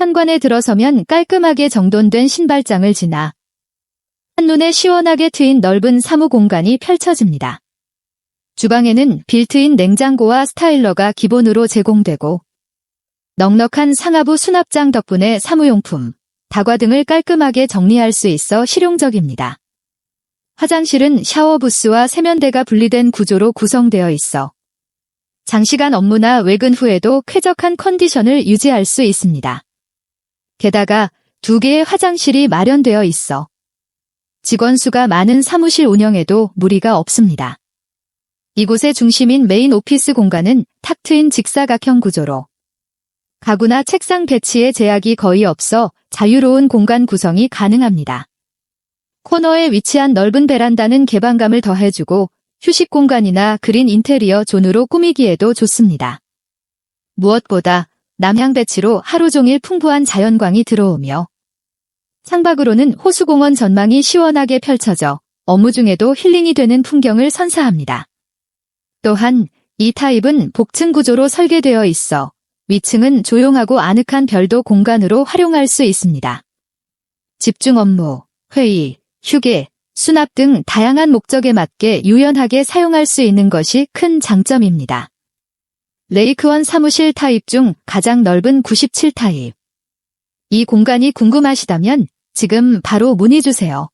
현관에 들어서면 깔끔하게 정돈된 신발장을 지나 한눈에 시원하게 트인 넓은 사무 공간이 펼쳐집니다. 주방에는 빌트인 냉장고와 스타일러가 기본으로 제공되고 넉넉한 상하부 수납장 덕분에 사무용품, 다과 등을 깔끔하게 정리할 수 있어 실용적입니다. 화장실은 샤워 부스와 세면대가 분리된 구조로 구성되어 있어 장시간 업무나 외근 후에도 쾌적한 컨디션을 유지할 수 있습니다. 게다가 두 개의 화장실이 마련되어 있어 직원 수가 많은 사무실 운영에도 무리가 없습니다. 이곳의 중심인 메인 오피스 공간은 탁 트인 직사각형 구조로 가구나 책상 배치에 제약이 거의 없어 자유로운 공간 구성이 가능합니다. 코너에 위치한 넓은 베란다는 개방감을 더해주고 휴식 공간이나 그린 인테리어 존으로 꾸미기에도 좋습니다. 무엇보다 남향 배치로 하루 종일 풍부한 자연광이 들어오며 창밖으로는 호수공원 전망이 시원하게 펼쳐져 업무 중에도 힐링이 되는 풍경을 선사합니다. 또한 이 타입은 복층 구조로 설계되어 있어 위층은 조용하고 아늑한 별도 공간으로 활용할 수 있습니다. 집중 업무, 회의, 휴게, 수납 등 다양한 목적에 맞게 유연하게 사용할 수 있는 것이 큰 장점입니다. 레이크원 사무실 타입 중 가장 넓은 97 타입. 이 공간이 궁금하시다면 지금 바로 문의 주세요.